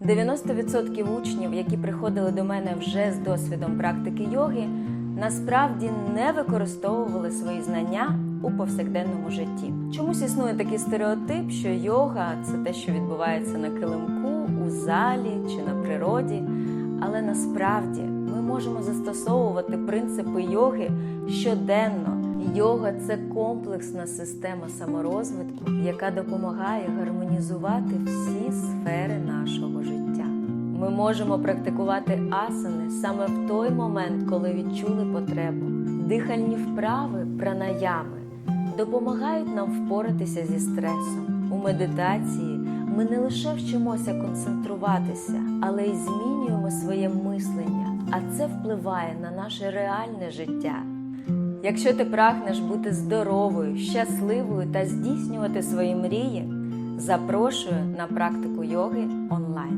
90% учнів, які приходили до мене вже з досвідом практики йоги, насправді не використовували свої знання у повсякденному житті. Чомусь існує такий стереотип, що йога це те, що відбувається на килимку, у залі чи на природі. Але насправді ми можемо застосовувати принципи йоги щоденно. Йога це комплексна система саморозвитку, яка допомагає гармонізувати всі сфери нашого життя. Ми можемо практикувати асани саме в той момент, коли відчули потребу. Дихальні вправи, пранаями допомагають нам впоратися зі стресом. У медитації ми не лише вчимося концентруватися, але й змінюємо своє мислення, а це впливає на наше реальне життя. Якщо ти прагнеш бути здоровою, щасливою та здійснювати свої мрії, запрошую на практику йоги онлайн.